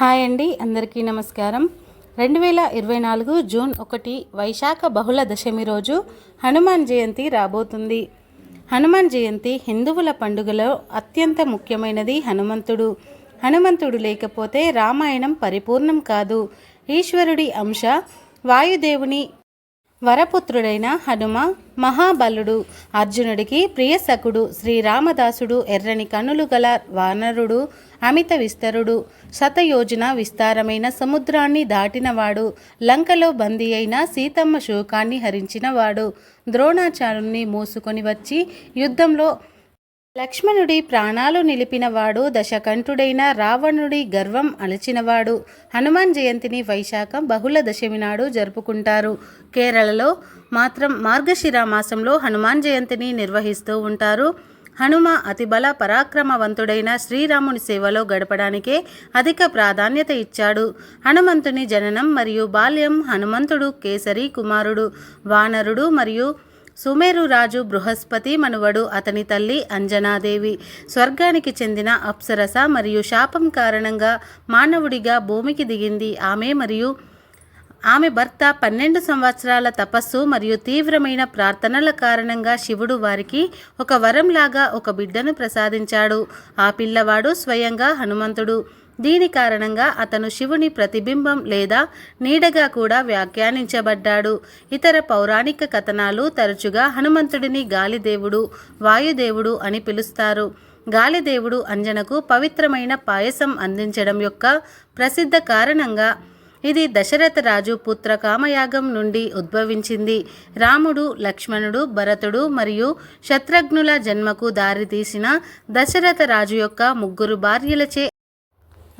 Hi అండి అందరికీ నమస్కారం. రెండు వేల ఇరవై నాలుగు జూన్ ఒకటి వైశాఖ బహుళ దశమి రోజు హనుమాన్ జయంతి రాబోతుంది. హనుమాన్ జయంతి హిందువుల పండుగలో అత్యంత ముఖ్యమైనది హనుమంతుడు. హనుమంతుడు లేకపోతే రామాయణం పరిపూర్ణం కాదు. ఈశ్వరుడి అంశ వాయుదేవుని వరపుత్రుడైన హనుమ మహాబలుడు అర్జునుడికి ప్రియసకుడు శ్రీరామదాసుడు ఎర్రని కనులు గల వానరుడు అమిత విస్తరుడు శతయోజన విస్తారమైన సముద్రాన్ని దాటినవాడు లంకలో బందీ అయిన సీతమ్మ శోకాన్ని హరించినవాడు ద్రోణాచార్యుని మోసుకొని వచ్చి యుద్ధంలో లక్ష్మణుడి ప్రాణాలు నిలిపినవాడు దశకంఠుడైన రావణుడి గర్వం అలచినవాడు. హనుమాన్ జయంతిని వైశాఖం బహుళ దశమి నాడు జరుపుకుంటారు. కేరళలో మాత్రం మార్గశిర మాసంలో హనుమాన్ జయంతిని నిర్వహిస్తూ ఉంటారు. హనుమ అతిబల పరాక్రమవంతుడైన శ్రీరాముని సేవలో గడపడానికే అధిక ప్రాధాన్యత ఇచ్చాడు. హనుమంతుని జననం మరియు బాల్యం హనుమంతుడు కేసరి కుమారుడు వానరుడు మరియు సుమేరు రాజు బృహస్పతి మనువడు అతని తల్లి అంజనాదేవి. స్వర్గానికి చెందిన అప్సరస మరియు శాపం కారణంగా మానవుడిగా భూమికి దిగింది. ఆమె మరియు ఆమె భర్త పన్నెండు సంవత్సరాల తపస్సు మరియు తీవ్రమైన ప్రార్థనల కారణంగా శివుడు వారికి ఒక వరంలాగా ఒక బిడ్డను ప్రసాదించాడు. ఆ పిల్లవాడు స్వయంగా హనుమంతుడు. దీని కారణంగా అతను శివుని ప్రతిబింబం లేదా నీడగా కూడా వ్యాఖ్యానించబడ్డాడు. ఇతర పౌరాణిక కథనాలు తరచుగా హనుమంతుడిని గాలిదేవుడు వాయుదేవుడు అని పిలుస్తారు. గాలిదేవుడు అంజనకు పవిత్రమైన పాయసం అందించడం యొక్క ప్రసిద్ధ కారణంగా ఇది దశరథ రాజు పుత్ర కామయాగం నుండి ఉద్భవించింది. రాముడు లక్ష్మణుడు భరతుడు మరియు శత్రుఘ్నుల జన్మకు దారితీసిన దశరథ రాజు యొక్క ముగ్గురు భార్యలచే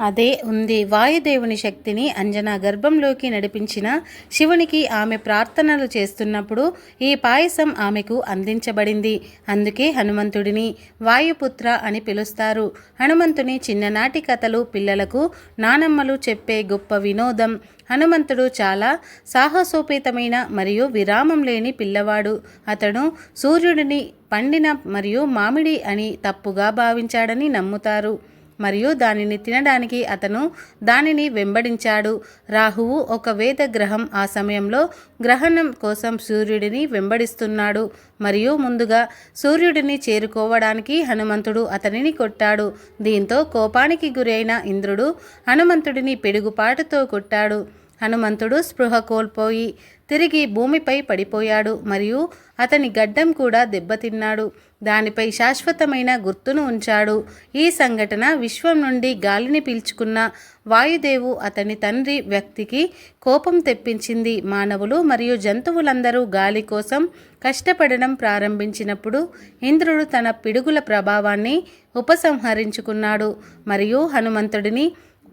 అదే ఉంది. వాయుదేవుని శక్తిని అంజన గర్భంలోకి నడిపించిన శివునికి ఆమె ప్రార్థనలు చేస్తున్నప్పుడు ఈ పాయసం ఆమెకు అందించబడింది. అందుకే హనుమంతుడిని వాయుపుత్ర అని పిలుస్తారు. హనుమంతుని చిన్ననాటి కథలు పిల్లలకు నానమ్మలు చెప్పే గొప్ప వినోదం. హనుమంతుడు చాలా సాహసోపేతమైన మరియు విరామం లేని పిల్లవాడు. అతను సూర్యుడిని పండిన మరియు మామిడి అని తప్పుగా భావించాడని నమ్ముతారు. మరియు దానిని తినడానికి అతను దానిని వెంబడించాడు. రాహువు ఒక వేద గ్రహం. ఆ సమయంలో గ్రహణం కోసం సూర్యుడిని వెంబడిస్తున్నాడు. మరియు ముందుగా సూర్యుడిని చేరుకోవడానికి హనుమంతుడు అతనిని కొట్టాడు. దీంతో కోపానికి గురైన ఇంద్రుడు హనుమంతుడిని పిడుగుపాటుతో కొట్టాడు. హనుమంతుడు స్పృహ కోల్పోయి తిరిగి భూమిపై పడిపోయాడు మరియు అతని గడ్డం కూడా దెబ్బతిన్నాడు. దానిపై శాశ్వతమైన గుర్తును ఉంచాడు. ఈ సంఘటన విశ్వం నుండి గాలిని పీల్చుకున్న వాయుదేవు అతని తండ్రి వ్యక్తికి కోపం తెప్పించింది. మానవులు మరియు జంతువులందరూ గాలి కోసం కష్టపడడం ప్రారంభించినప్పుడు ఇంద్రుడు తన పిడుగుల ప్రభావాన్ని ఉపసంహరించుకున్నాడు. మరియు హనుమంతుడిని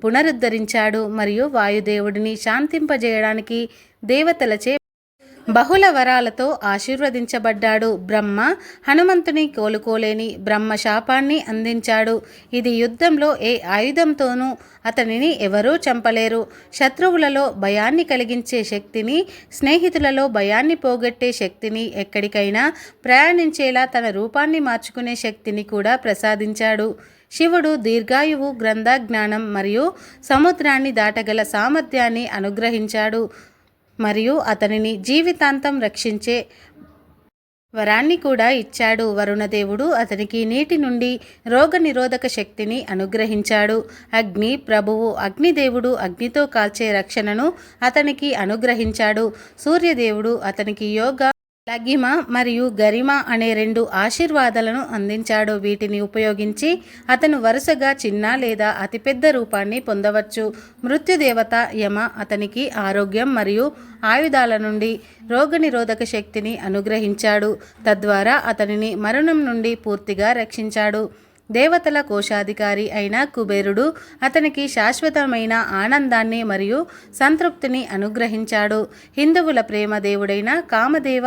పునరుద్ధరించాడు మరియు వాయుదేవుడిని శాంతింపజేయడానికి దేవతలచే బహుళ వరాలతో ఆశీర్వదించబడ్డాడు బ్రహ్మ. హనుమంతుని కోలుకోలేని బ్రహ్మ శాపాన్ని అందించాడు. ఇది యుద్ధంలో ఏ ఆయుధంతోనూ అతనిని ఎవరూ చంపలేరు. శత్రువులలో భయాన్ని కలిగించే శక్తిని స్నేహితులలో భయాన్ని పోగొట్టే శక్తిని ఎక్కడికైనా ప్రయాణించేలా తన రూపాన్ని మార్చుకునే శక్తిని కూడా ప్రసాదించాడు. శివుడు దీర్ఘాయువు గ్రంథ జ్ఞానం మరియు సముద్రాన్ని దాటగల సామర్థ్యాన్ని అనుగ్రహించాడు. మరియు అతనిని జీవితాంతం రక్షించే వరాన్ని కూడా ఇచ్చాడు. వరుణదేవుడు అతనికి నీటి నుండి రోగనిరోధక శక్తిని అనుగ్రహించాడు. అగ్ని ప్రభువు అగ్నిదేవుడు అగ్నితో కాల్చే రక్షణను అతనికి అనుగ్రహించాడు. సూర్యదేవుడు అతనికి యోగ లగిమ మరియు గరిమ అనే రెండు ఆశీర్వాదాలను అందించాడు. వీటిని ఉపయోగించి అతను వరుసగా చిన్న లేదా అతిపెద్ద రూపాన్ని పొందవచ్చు. మృత్యుదేవత యమ అతనికి ఆరోగ్యం మరియు ఆయుధాల నుండి రోగనిరోధక శక్తిని అనుగ్రహించాడు. తద్వారా అతనిని మరణం నుండి పూర్తిగా రక్షించాడు. దేవతల కోశాధికారి అయిన కుబేరుడు అతనికి శాశ్వతమైన ఆనందాన్ని మరియు సంతృప్తిని అనుగ్రహించాడు. హిందువుల ప్రేమ దేవుడైన కామదేవ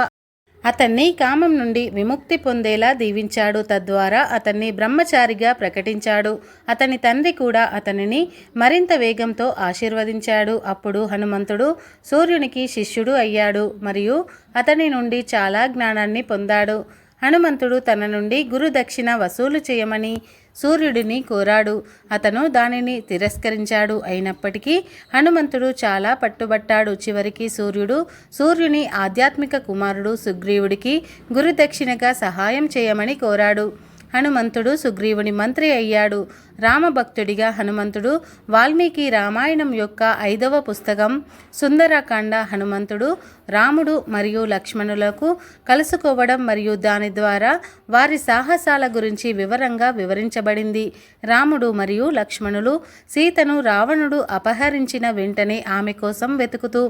అతన్ని కామం నుండి విముక్తి పొందేలా దీవించాడు. తద్వారా అతన్ని బ్రహ్మచారిగా ప్రకటించాడు. అతని తండ్రి కూడా అతనిని మరింత వేగంతో ఆశీర్వదించాడు. అప్పుడు హనుమంతుడు సూర్యునికి శిష్యుడు అయ్యాడు మరియు అతని నుండి చాలా జ్ఞానాన్ని పొందాడు. హనుమంతుడు తన నుండి గురు దక్షిణ వసూలు చేయమని సూర్యుడిని కోరాడు. అతను దానిని తిరస్కరించాడు. అయినప్పటికీ హనుమంతుడు చాలా పట్టుబట్టాడు. చివరికి సూర్యుడు సూర్యుని ఆధ్యాత్మిక కుమారుడు సుగ్రీవుడికి గురుదక్షిణగా సహాయం చేయమని కోరాడు. హనుమంతుడు సుగ్రీవుని మంత్రి అయ్యాడు. రామభక్తుడిగా హనుమంతుడు వాల్మీకి రామాయణం యొక్క ఐదవ పుస్తకం సుందరకాండ హనుమంతుడు రాముడు మరియు లక్ష్మణులకు కలుసుకోవడం మరియు దాని ద్వారా వారి సాహసాల గురించి వివరంగా వివరించబడింది. రాముడు మరియు లక్ష్మణులు సీతను రావణుడు అపహరించిన వెంటనే ఆమె కోసం వెతుకుతూ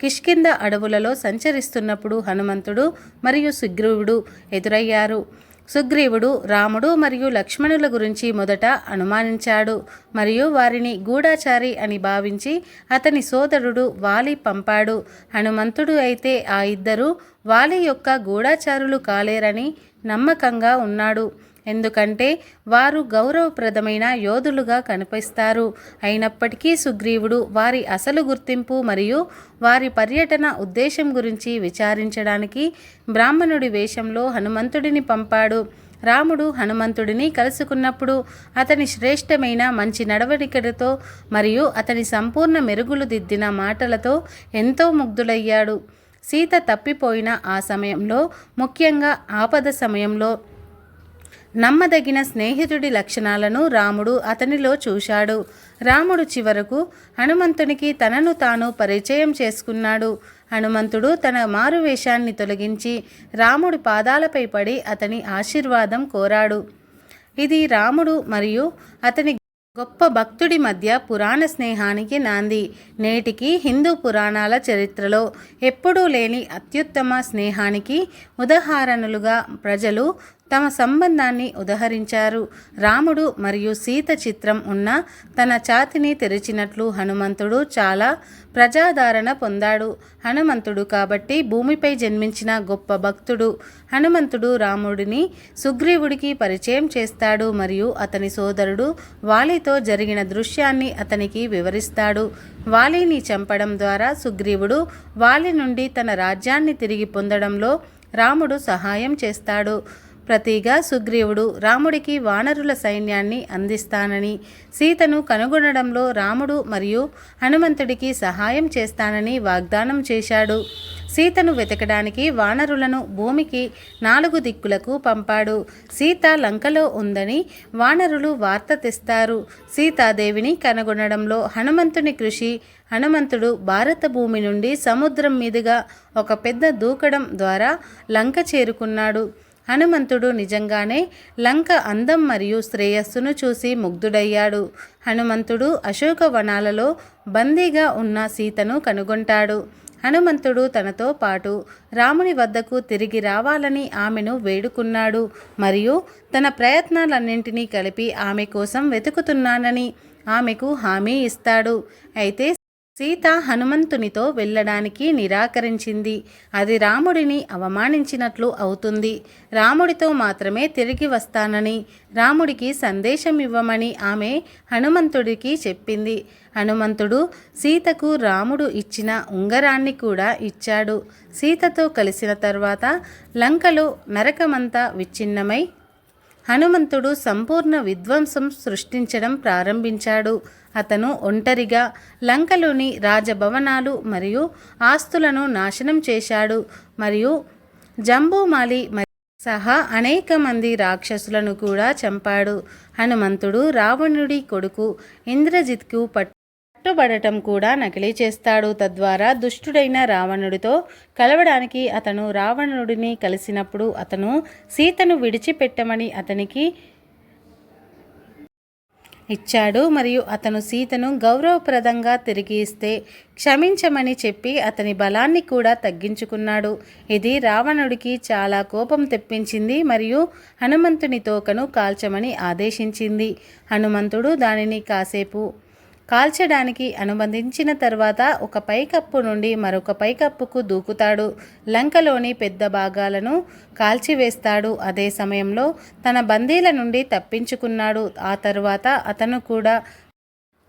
కిష్కింద అడవులలో సంచరిస్తున్నప్పుడు హనుమంతుడు మరియు సుగ్రీవుడు ఎదురయ్యారు. సుగ్రీవుడు రాముడు మరియు లక్ష్మణుల గురించి మొదట అనుమానించాడు. మరియు వారిని గూఢాచారి అని భావించి అతని సోదరుడు వాలి పంపాడు. హనుమంతుడు అయితే ఆ ఇద్దరు వాలి యొక్క గూఢాచారులు కాలేరని నమ్మకంగా ఉన్నాడు. ఎందుకంటే వారు గౌరవప్రదమైన యోధులుగా కనిపిస్తారు. అయినప్పటికీ సుగ్రీవుడు వారి అసలు గుర్తింపు మరియు వారి పర్యటన ఉద్దేశం గురించి విచారించడానికి బ్రాహ్మణుడి వేషంలో హనుమంతుడిని పంపాడు. రాముడు హనుమంతుడిని కలుసుకున్నప్పుడు అతని శ్రేష్టమైన మంచి నడవడికలతో మరియు అతని సంపూర్ణ మెరుగులు దిద్దిన మాటలతో ఎంతో ముగ్ధులయ్యాడు. సీత తప్పిపోయిన ఆ సమయంలో ముఖ్యంగా ఆపద సమయంలో నమ్మదగిన స్నేహితుడి లక్షణాలను రాముడు అతనిలో చూశాడు. రాముడు చివరకు హనుమంతునికి తనను తాను పరిచయం చేసుకున్నాడు. హనుమంతుడు తన మారువేషాన్ని తొలగించి రాముడి పాదాలపై పడి అతని ఆశీర్వాదం కోరాడు. ఇది రాముడు మరియు అతని గొప్ప భక్తుడి మధ్య పురాణ స్నేహానికి నాంది. నేటికి హిందూ పురాణాల చరిత్రలో ఎప్పుడూ లేని అత్యుత్తమ స్నేహానికి ఉదాహరణలుగా ప్రజలు తమ సంబంధాన్ని ఉదహరించారు. రాముడు మరియు సీత చిత్రం ఉన్న తన ఛాతిని తెరిచినట్లు హనుమంతుడు చాలా ప్రజాదరణ పొందాడు. హనుమంతుడు కాబట్టి భూమిపై జన్మించిన గొప్ప భక్తుడు. హనుమంతుడు రాముడిని సుగ్రీవుడికి పరిచయం చేస్తాడు మరియు అతని సోదరుడు వాలితో జరిగిన దృశ్యాన్ని అతనికి వివరిస్తాడు. వాలిని చంపడం ద్వారా సుగ్రీవుడు వాలి నుండి తన రాజ్యాన్ని తిరిగి పొందడంలో రాముడు సహాయం చేస్తాడు. ప్రతిగా సుగ్రీవుడు రాముడికి వానరుల సైన్యాన్ని అందిస్తానని సీతను కనుగొనడంలో రాముడు మరియు హనుమంతుడికి సహాయం చేస్తానని వాగ్దానం చేశాడు. సీతను వెతకడానికి వానరులను భూమికి నాలుగు దిక్కులకు పంపాడు. సీత లంకలో ఉందని వానరులు వార్త తెస్తారు. సీతాదేవిని కనుగొనడంలో హనుమంతుని కృషి హనుమంతుడు భారత భూమి నుండి సముద్రం మీదుగా ఒక పెద్ద దూకడం ద్వారా లంక చేరుకున్నాడు. హనుమంతుడు నిజంగానే లంక అందం మరియు శ్రేయస్సును చూసి ముగ్ధుడయ్యాడు. హనుమంతుడు అశోక వనాలలో బందీగా ఉన్న సీతను కనుగొంటాడు. హనుమంతుడు తనతో పాటు రాముని వద్దకు తిరిగి రావాలని ఆమెను వేడుకున్నాడు మరియు తన ప్రయత్నాలన్నింటినీ కలిపి ఆమె కోసం వెతుకుతున్నానని ఆమెకు హామీ ఇస్తాడు. అయితే సీత హనుమంతునితో వెళ్ళడానికి నిరాకరించింది. అది రాముడిని అవమానించినట్లు అవుతుంది. రాముడితో మాత్రమే తిరిగి వస్తానని రాముడికి సందేశం ఇవ్వమని ఆమె హనుమంతుడికి చెప్పింది. హనుమంతుడు సీతకు రాముడు ఇచ్చిన ఉంగరాన్ని కూడా ఇచ్చాడు. సీతతో కలిసిన తర్వాత లంకలో నరకమంతా విచ్ఛిన్నమై హనుమంతుడు సంపూర్ణ విధ్వంసం సృష్టించడం ప్రారంభించాడు. అతను ఒంటరిగా లంకలోని రాజభవనాలు మరియు ఆస్తులను నాశనం చేశాడు. మరియు జంబూమాలి సహా అనేక మంది రాక్షసులను కూడా చంపాడు. హనుమంతుడు రావణుడి కొడుకు ఇంద్రజిత్కు పట్టుబడటం కూడా నకిలీ చేస్తాడు. తద్వారా దుష్టుడైన రావణుడితో కలవడానికి అతను రావణుడిని కలిసినప్పుడు అతను సీతను విడిచిపెట్టమని అతనికి ఇచ్చాడు. మరియు అతను సీతను గౌరవప్రదంగా తిరిగి ఇస్తే క్షమించమని చెప్పి అతని బలాన్ని కూడా తగ్గించుకున్నాడు. ఇది రావణుడికి చాలా కోపం తెప్పించింది మరియు హనుమంతుని తోకను కాల్చమని ఆదేశించింది. హనుమంతుడు దానిని కాసేపు కాల్చడానికి అనుబంధించిన తర్వాత ఒక పైకప్పు నుండి మరొక పైకప్పుకు దూకుతాడు. లంకలోని పెద్ద భాగాలను కాల్చివేస్తాడు. అదే సమయంలో తన బందీల నుండి తప్పించుకున్నాడు. ఆ తర్వాత అతను కూడా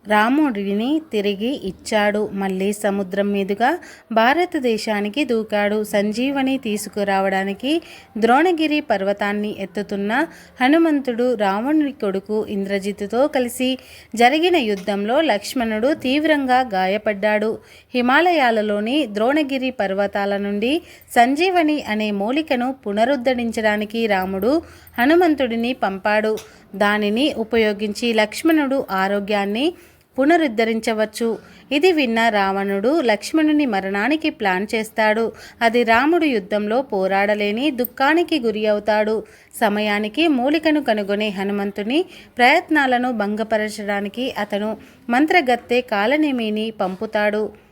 రాముడిని తిరిగి ఇచ్చాడు. మళ్ళీ సముద్రం మీదుగా భారతదేశానికి దూకాడు. సంజీవని తీసుకురావడానికి ద్రోణగిరి పర్వతాన్ని ఎత్తుతున్న హనుమంతుడు రావణుని కొడుకు ఇంద్రజిత్తుతో కలిసి జరిగిన యుద్ధంలో లక్ష్మణుడు తీవ్రంగా గాయపడ్డాడు. హిమాలయాలలోని ద్రోణగిరి పర్వతాల నుండి సంజీవని అనే మూలికను పునరుద్ధరించడానికి రాముడు హనుమంతుడిని పంపాడు. దానిని ఉపయోగించి లక్ష్మణుడు ఆరోగ్యాన్ని పునరుద్ధరించవచ్చు. ఇది విన్న రావణుడు లక్ష్మణుని మరణానికి ప్లాన్ చేస్తాడు. అది రాముడు యుద్ధంలో పోరాడలేని దుఃఖానికి గురి అవుతాడు. సమయానికి మూలికను కనుగొనే హనుమంతుని ప్రయత్నాలను భంగపరచడానికి అతను మంత్రగత్తె కాలనేమిని పంపుతాడు.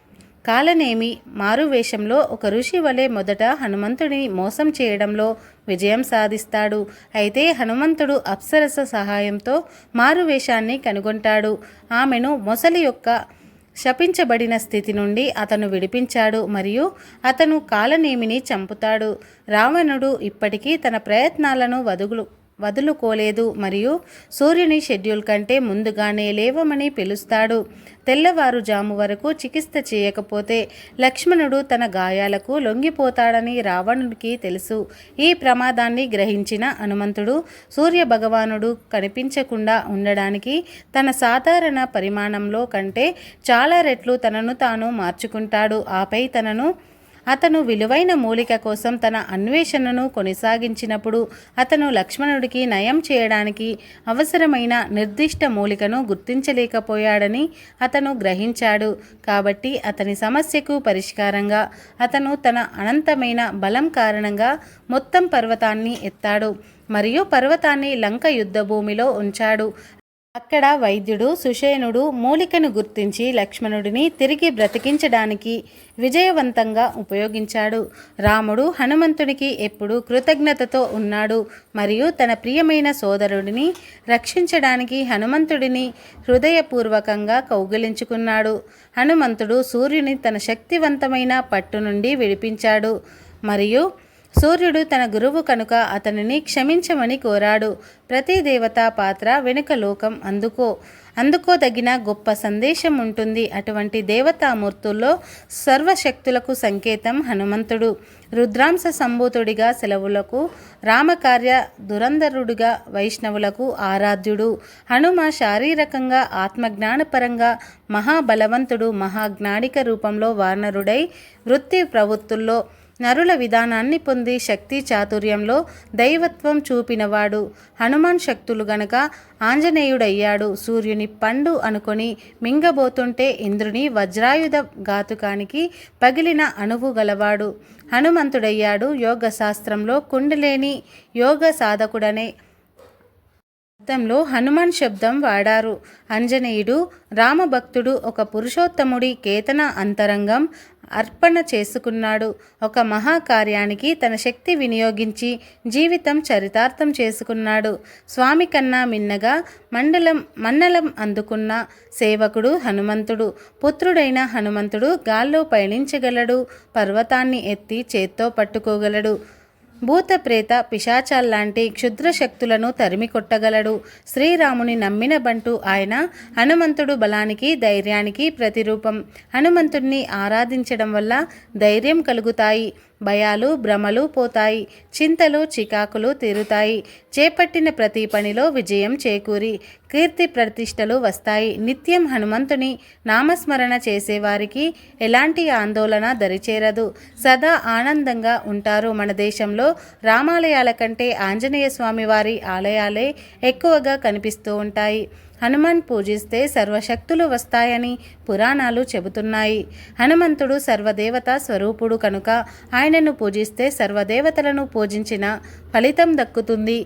కాలనేమి మారువేషంలో ఒక ఋషి వలె మొదట హనుమంతుడిని మోసం చేయడంలో విజయం సాధిస్తాడు. అయితే హనుమంతుడు అప్సరస సహాయంతో మారువేషాన్ని కనుగొంటాడు. ఆమెను మొసలి యొక్క శపించబడిన స్థితి నుండి అతను విడిపించాడు మరియు అతను కాలనేమిని చంపుతాడు. రావణుడు ఇప్పటికీ తన ప్రయత్నాలను వదులు వదులుకోలేదు మరియు సూర్యుని షెడ్యూల్ కంటే ముందుగానే లేవమని పిలుస్తాడు. తెల్లవారుజాము వరకు చికిత్స చేయకపోతే లక్ష్మణుడు తన గాయాలకు లొంగిపోతాడని రావణుడికి తెలుసు. ఈ ప్రమాదాన్ని గ్రహించిన హనుమంతుడు సూర్య భగవానుడు కనిపించకుండా ఉండడానికి తన సాధారణ పరిమాణంలో కంటే చాలా రెట్లు తనను తాను మార్చుకుంటాడు. ఆపై తనను అతను విలువైన మూలిక కోసం తన అన్వేషణను కొనసాగించినప్పుడు అతను లక్ష్మణుడికి నయం చేయడానికి అవసరమైన నిర్దిష్ట మూలికను గుర్తించలేకపోయాడని అతను గ్రహించాడు. కాబట్టి అతని సమస్యకు పరిష్కారంగా అతను తన అనంతమైన బలం కారణంగా మొత్తం పర్వతాన్ని ఎత్తాడు. మరియు పర్వతాన్ని లంక యుద్ధభూమిలో ఉంచాడు. అక్కడ వైద్యుడు సుషేనుడు మూలికను గుర్తించి లక్ష్మణుడిని తిరిగి బ్రతికించడానికి విజయవంతంగా ఉపయోగించాడు. రాముడు హనుమంతునికి ఎప్పుడూ కృతజ్ఞతతో ఉన్నాడు మరియు తన ప్రియమైన సోదరుడిని రక్షించడానికి హనుమంతుడిని హృదయపూర్వకంగా కౌగిలించుకున్నాడు. హనుమంతుడు సూర్యుని తన శక్తివంతమైన పట్టు నుండి విడిపించాడు మరియు సూర్యుడు తన గురువు కనుక అతనిని క్షమించమని కోరాడు. ప్రతి దేవతా పాత్ర వెనుక లోకం అందుకో అందుకోదగిన గొప్ప సందేశం ఉంటుంది. అటువంటి దేవతామూర్తుల్లో సర్వశక్తులకు సంకేతం హనుమంతుడు. రుద్రాంశ సంభూతుడిగా సెలవులకు రామకార్య దురంధరుడిగా వైష్ణవులకు ఆరాధ్యుడు. హనుమ శారీరకంగా ఆత్మజ్ఞానపరంగా మహాబలవంతుడు మహాజ్ఞానిక రూపంలో వానరుడై వృత్తి ప్రవృత్తుల్లో నరుల విధానాన్ని పొంది శక్తి చాతుర్యంలో దైవత్వం చూపినవాడు. హనుమాన్ శక్తులు గనక ఆంజనేయుడయ్యాడు సూర్యుని పండు అనుకొని మింగబోతుంటే ఇంద్రుని వజ్రాయుధ ఘాతుకానికి పగిలిన అణువు గలవాడు. హనుమంతుడయ్యాడు యోగ శాస్త్రంలో కుండలేని యోగ సాధకుడనే. అర్థంలో హనుమాన్ శబ్దం వాడారు. అంజనేయుడు రామభక్తుడు ఒక పురుషోత్తముడి కేతన అంతరంగం అర్పణ చేసుకున్నాడు. ఒక మహాకార్యానికి తన శక్తి వినియోగించి జీవితం చరితార్థం చేసుకున్నాడు. స్వామి కన్నా మిన్నగా మండలం మన్నలం అందుకున్న సేవకుడు హనుమంతుడు. పుత్రుడైన హనుమంతుడు గాల్లో పయనించగలడు. పర్వతాన్ని ఎత్తి చేత్తో పట్టుకోగలడు. భూత ప్రేత పిశాచాల్లాంటి క్షుద్ర శక్తులను తరిమి కొట్టగలడు. శ్రీరాముని నమ్మిన బంటు ఆయన హనుమంతుడు బలానికి ధైర్యానికి ప్రతిరూపం. హనుమంతుడిని ఆరాధించడం వల్ల ధైర్యం కలుగుతాయి. భయాలు భ్రమలు పోతాయి. చింతలు చికాకులు తీరుతాయి. చేపట్టిన ప్రతి పనిలో విజయం చేకూరి. కీర్తి ప్రతిష్టలు వస్తాయి. నిత్యం హనుమంతుని నామస్మరణ చేసేవారికి ఎలాంటి ఆందోళన దరిచేరదు. సదా ఆనందంగా ఉంటారు. మన దేశంలో రామాలయాల కంటే ఆంజనేయ స్వామి వారి ఆలయాలే ఎక్కువగా కనిపిస్తూ ఉంటాయి. హనుమాన్ పూజిస్తే సర్వశక్తులు వస్తాయని పురాణాలు చెబుతున్నాయి. హనుమంతుడు సర్వదేవత స్వరూపుడు కనుక ఆయనను పూజిస్తే సర్వదేవతలను పూజించిన ఫలితం దక్కుతుంది.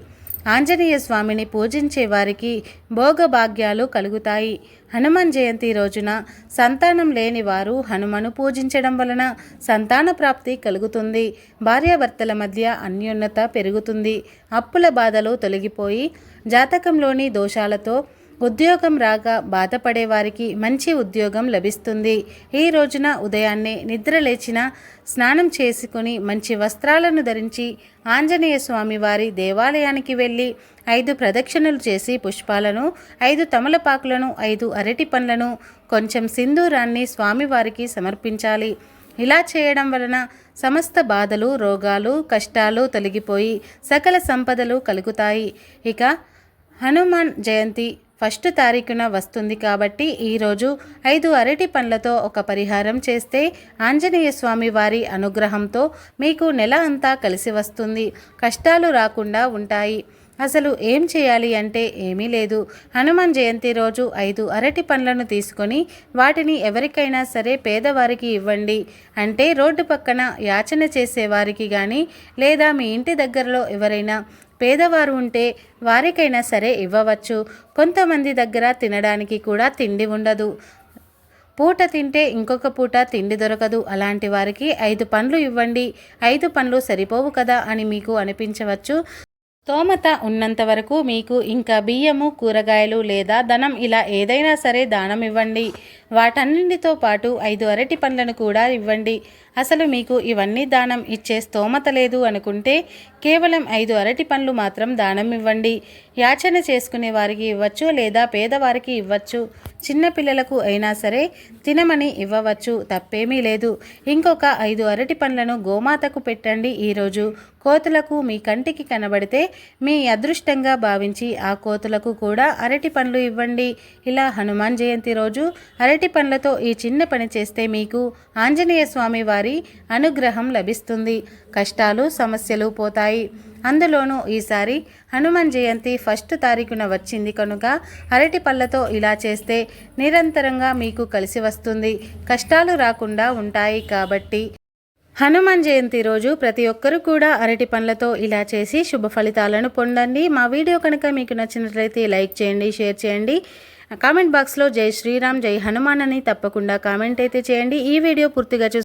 ఆంజనేయ స్వామిని పూజించే వారికి భోగభాగ్యాలు కలుగుతాయి. హనుమాన్ జయంతి రోజున సంతానం లేని వారు హనుమను పూజించడం వలన సంతాన ప్రాప్తి కలుగుతుంది. భార్యాభర్తల మధ్య అన్యోన్యత పెరుగుతుంది. అప్పుల బాధలు తొలగిపోయి జాతకంలోని దోషాలతో ఉద్యోగం రాక బాధపడే వారికి మంచి ఉద్యోగం లభిస్తుంది. ఈ రోజున ఉదయాన్నే నిద్ర లేచిన స్నానం చేసుకుని మంచి వస్త్రాలను ధరించి ఆంజనేయ స్వామి వారి దేవాలయానికి వెళ్ళి ఐదు ప్రదక్షిణలు చేసి పుష్పాలను ఐదు తమలపాకులను ఐదు అరటి పండ్లను కొంచెం సింధూరాన్ని స్వామివారికి సమర్పించాలి. ఇలా చేయడం వలన సమస్త బాధలు రోగాలు కష్టాలు తొలగిపోయి సకల సంపదలు కలుగుతాయి. ఇక హనుమాన్ జయంతి ఫస్ట్ తారీఖున వస్తుంది కాబట్టి ఈరోజు ఐదు అరటి పండ్లతో ఒక పరిహారం చేస్తే ఆంజనేయ స్వామి వారి అనుగ్రహంతో మీకు నెల అంతా కలిసి వస్తుంది. కష్టాలు రాకుండా ఉంటాయి. అసలు ఏం చేయాలి అంటే ఏమీ లేదు. హనుమాన్ జయంతి రోజు ఐదు అరటి పండ్లను తీసుకొని వాటిని ఎవరికైనా సరే పేదవారికి ఇవ్వండి. అంటే రోడ్డు పక్కన యాచన చేసేవారికి కానీ లేదా మీ ఇంటి దగ్గరలో ఎవరైనా పేదవారు ఉంటే వారికైనా సరే ఇవ్వవచ్చు. కొంతమంది దగ్గర తినడానికి కూడా తిండి ఉండదు. పూట తింటే ఇంకొక పూట తిండి దొరకదు. అలాంటి వారికి ఐదు పండ్లు ఇవ్వండి. ఐదు పండ్లు సరిపోవు కదా అని మీకు అనిపించవచ్చు. స్తోమత ఉన్నంత వరకు మీకు ఇంకా బియ్యము కూరగాయలు లేదా ధనం ఇలా ఏదైనా సరే దానం ఇవ్వండి. వాటన్నింటితో పాటు ఐదు అరటి పండ్లను కూడా ఇవ్వండి. అసలు మీకు ఇవన్నీ దానం ఇచ్చే స్తోమత లేదు అనుకుంటే కేవలం ఐదు అరటి పండ్లు మాత్రం దానం ఇవ్వండి. యాచన చేసుకునే వారికి ఇవ్వచ్చు లేదా పేదవారికి ఇవ్వచ్చు. చిన్నపిల్లలకు అయినా సరే తినమని ఇవ్వవచ్చు తప్పేమీ లేదు. ఇంకొక ఐదు అరటి పండ్లను గోమాతకు పెట్టండి ఈరోజు. కోతులకు మీ కంటికి కనబడితే మీ అదృష్టంగా భావించి ఆ కోతులకు కూడా అరటి పండ్లు ఇవ్వండి. ఇలా హనుమాన్ జయంతి రోజు అరటి పండ్లతో ఈ చిన్న పని చేస్తే మీకు ఆంజనేయ స్వామి వారి అనుగ్రహం లభిస్తుంది. కష్టాలు సమస్యలు పోతాయి. అందులోనూ ఈసారి హనుమాన్ జయంతి ఫస్ట్ తారీఖున వచ్చింది కనుక అరటి పళ్ళతో ఇలా చేస్తే నిరంతరంగా మీకు కలిసి వస్తుంది. కష్టాలు రాకుండా ఉంటాయి కాబట్టి హనుమాన్ జయంతి రోజు ప్రతి ఒక్కరూ కూడా అరటి పండ్లతో ఇలా చేసి శుభ ఫలితాలను పొందండి. మా వీడియో కనుక మీకు నచ్చినట్లయితే లైక్ చేయండి షేర్ చేయండి. కామెంట్ బాక్స్లో జై శ్రీరామ్ జై హనుమాన్ అని తప్పకుండా కామెంట్ అయితే చేయండి. ఈ వీడియో పూర్తిగా చూసి